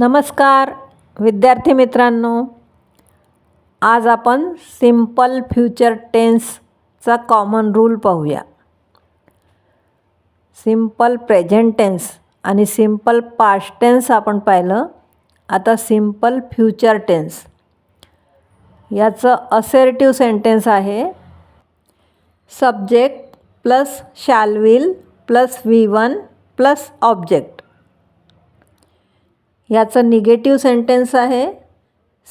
नमस्कार विद्यार्थी मित्रांनो. आज आपण सिंपल फ्युचर टेन्सचा कॉमन रूल पाहूया. सिंपल प्रेझेंट टेन्स आणि सिंपल पास्ट टेन्स आपण पाहिलं. आता सिंपल फ्युचर टेन्स. याचं असेर्टिव्ह सेंटेन्स आहे. Subject plus shall will plus V one plus object याचं निगेटिव्ह सेंटेन्स आहे.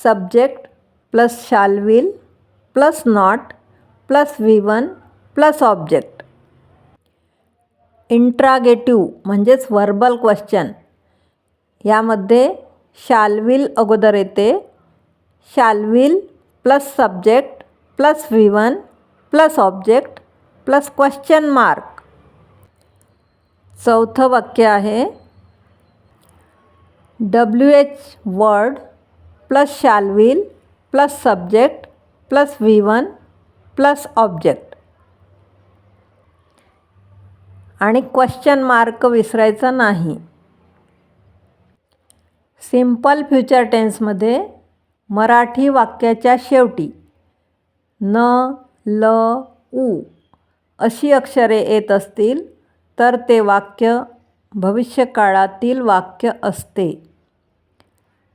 Subject plus shall will plus not plus V one plus object. Interrogative म्हणजेच verbal question. यामध्ये shall will अगोदर येते. Shall will plus subject plus V one plus object plus question mark. चौथं वाक्य आहे. W H word plus shall will plus subject plus V one plus object आणि question mark विसरायचा नाही. सिंपल फ्युचर टेन्समध्ये मराठी वाक्याच्या शेवटी न ल उ अशी अक्षरे येत असतील तर ते वाक्य भविष्यकाळातील वाक्य असते.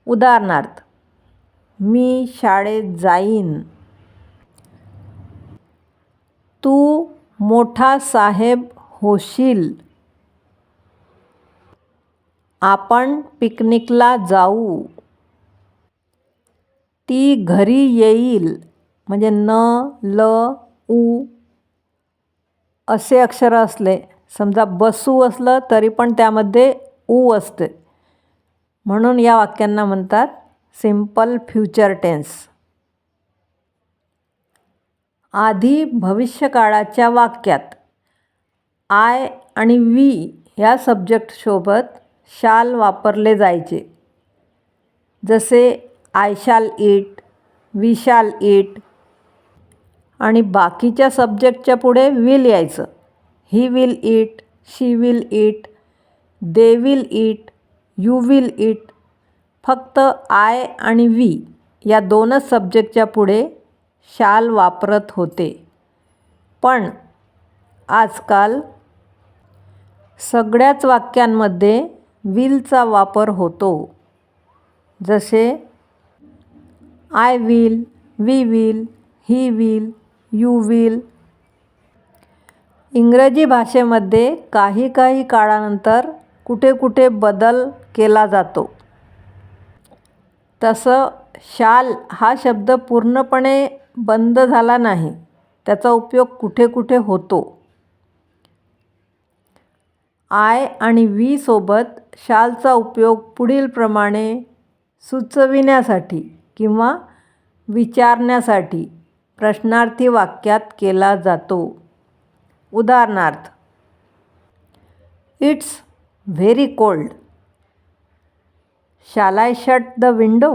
उदाहरणार्थ मी शाळेत जाईन. तू मोठा साहेब होशील. आपण पिकनिकला जाऊ. ती घरी येईल. म्हणजे न ल उ असे अक्षर असले. समजा बसू असलं तरी पण त्यामध्ये ऊ असते. म्हणून या वाक्यांना म्हणतात सिंपल फ्युचर टेन्स आधी भविष्यकाळाच्या वाक्यात आय आणि वी ह्या सब्जेक्टसोबत शाल वापरले जायचे. जसे आय शाल इट वी शाल इट आणि बाकीच्या सब्जेक्टच्या पुढे विल यायचं. He will eat she will eat they will eat you will eat. फक्त आय आणि वी या दोनच सब्जेक्टच्या पुढे शाल वापरत होते. पण आजकाल सगळ्याच वाक्यांमध्ये विलचा वापर होतो. जसे I will we will he will you will. इंग्रजी भाषेमध्ये काही काही काळानंतर कुठे कुठे बदल केला जातो. तसं शाल हा शब्द पूर्णपणे बंद झाला नाही. त्याचा उपयोग कुठे कुठे होतो. आय आणि वी सोबत शालचा उपयोग पुढीलप्रमाणे सुचविण्यासाठी किंवा विचारण्यासाठी प्रश्नार्थी वाक्यात केला जातो. उदाहरणार्थ it's very cold shall I shut the window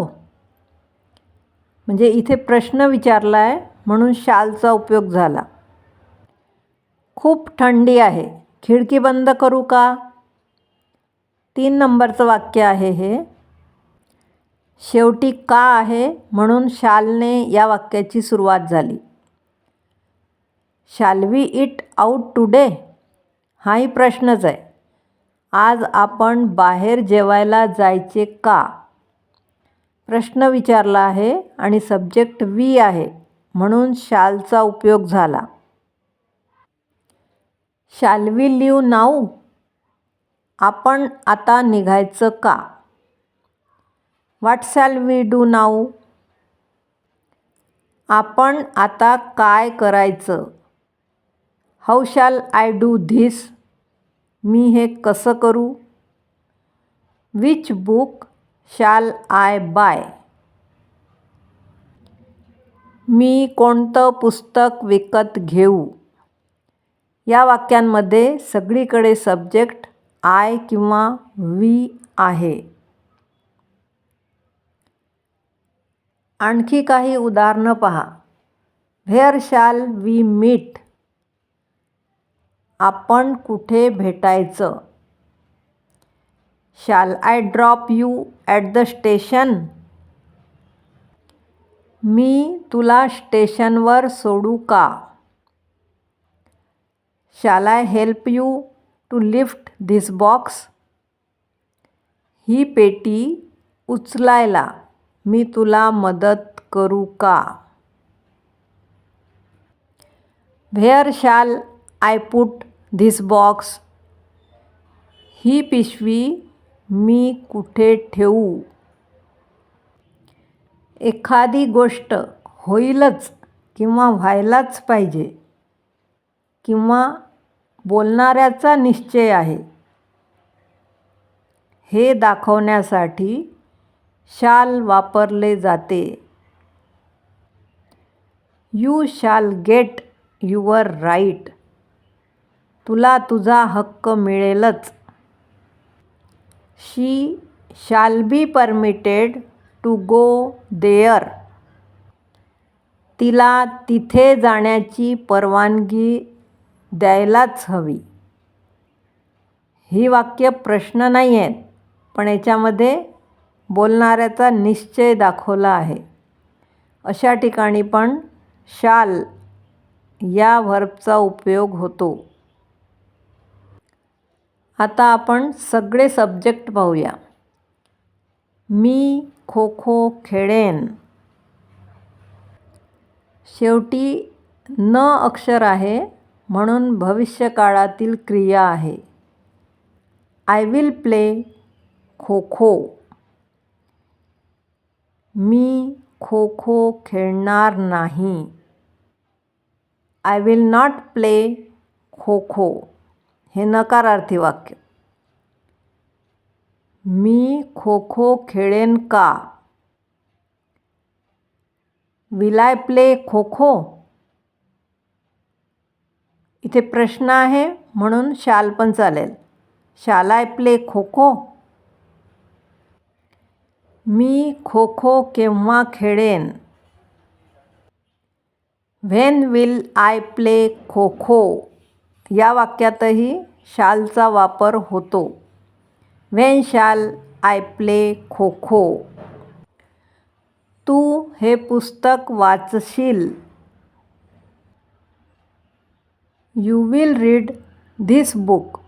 म्हणजे इथे प्रश्न विचारला आहे म्हणून शालचा उपयोग झाला. खूप थंडी आहे. खिडकी बंद करू का? तीन नंबरचं वाक्य आहे हे. शेवटी का आहे? म्हणून शालने या वाक्याची सुरुवात झाली. Shall we it out today हाही प्रश्नच आहे. आज आपण बाहेर जेवायला जायचे का? प्रश्न विचारला आहे आणि सब्जेक्ट वी आहे म्हणून शालचा उपयोग झाला. Shall we live now? आपण आता निघायचं का? What shall we do now आपण आता काय करायचं? How shall I do this मी हे कसं करू? Which book shall I buy मी कोणतं पुस्तक विकत घेऊ? या वाक्यांमध्ये सगळीकडे सब्जेक्ट आय किंवा वी आहे. आणखी काही उदाहरणं पहा. व्हेअर शाल वी मीट आपण कुठे भेटायचं? Shall I drop you at the station मी तुला स्टेशनवर सोडू का? Shall I help you to lift this box ही पेटी उचलायला मी तुला मदत करू का? Where shall I put this box ही पिशवी मी कुठे ठेवू? एखादी गोष्ट होईलच किंवा व्हायलाच पाहिजे किंवा बोलणाऱ्याचा निश्चय आहे. हे दाखवण्यासाठी शाल वापरले जाते. यू शाल गेट युअर राईट तुला तुझा हक्क मिळेलच. She shall be permitted to go there तिला तिथे जाण्याची परवानगी द्यायलाच हवी. ही वाक्य प्रश्न नाही आहेत पण याच्यामध्ये बोलणाऱ्याचा निश्चय दाखवला आहे. अशा ठिकाणी पण शाल या व्हर्बचा उपयोग होतो. आता आपण सगळे सब्जेक्ट पाहूया. मी खो खो खेळेन. शेवटी न अक्षर आहे म्हणून भविष्यकाळातील क्रिया आहे. I will play kho kho मी खो खो खेळणार नाही. I will not play kho kho हे नकारार्थी वाक्य. मी खो खो खेळेन का? Will I play kho kho? इथे प्रश्न आहे म्हणून शाल पण चालेल. शाल आय प्ले खो खो? मी खो खो केव्हा खेळेन? When will I play kho kho? या वाक्यातही शालचा वापर होतो. व्हेन शाल आय प्ले खो खो. तू हे पुस्तक वाचशील. You will read this book.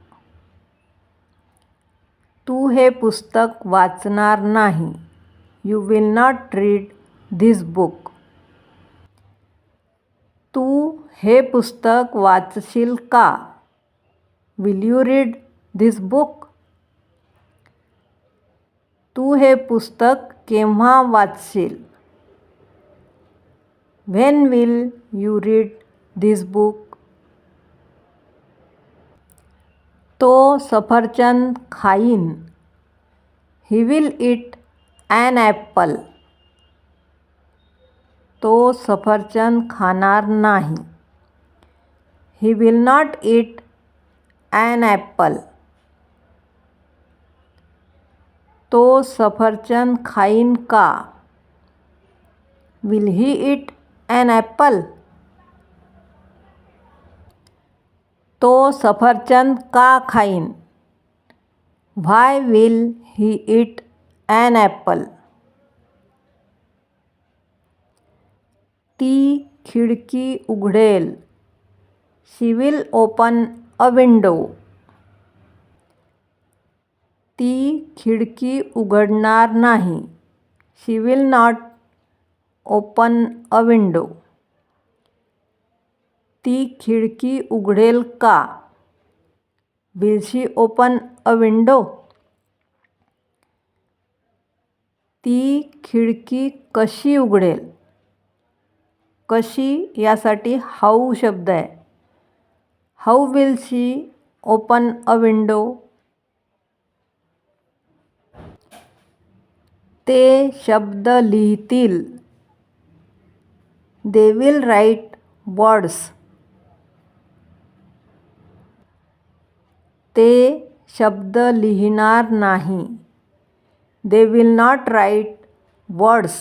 तू हे पुस्तक वाचणार नाही. You will not read this book. तू हे पुस्तक वाचशील का? Will you read this book तू हे पुस्तक केव्हा वाचशील? When will you read this book तो सफरचंद खाईन. He will eat an apple तो सफरचंद खाणार नाही. He will not eat an apple तो सफरचंद खाईन का? Will he eat an apple तो सफरचंद का खाईन? Why will he eat an apple ती खिडकी उघडेल. She will open a window. ती खिडकी उघडणार नाही. She will not open a window. ती खिडकी उघडेल का? Will she open a window. ती खिडकी कशी उघडेल? कशी यासाठी हाऊ शब्द आहे. How will she open a window. ते शब्द लिहितील. दे विल राईट वर्ड्स ते शब्द लिहिणार नाही. They will not write words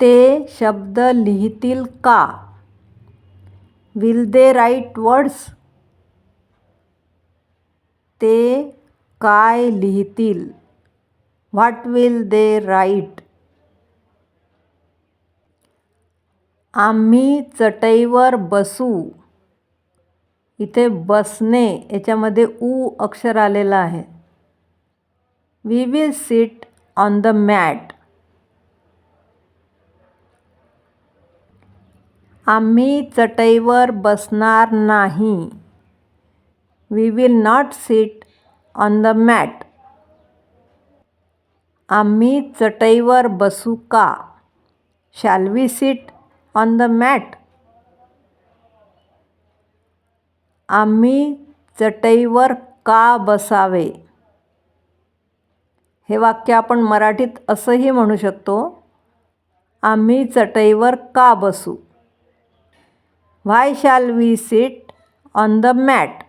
ते शब्द लिहितील का? विल दे राईट वर्ड्स ते काय लिहितील? व्हॉट विल दे राईट आम्ही चटईवर बसू. इथे बसणे याच्यामध्ये ऊ अक्षर आलेलं आहे. We will sit on the mat आम्ही चटईवर बसणार नाही. We will not sit on the mat आम्ही चटईवर बसू का? Shall we sit on the mat आम्ही चटईवर का बसावे? हे वाक्य आपण मराठीत असंही म्हणू शकतो आम्ही चटईवर का बसू? Why shall we sit on the mat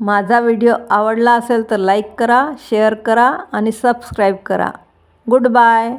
माझा व्हिडिओ आवडला असेल तर लाईक करा शेअर करा आणि सबस्क्राईब करा. Good bye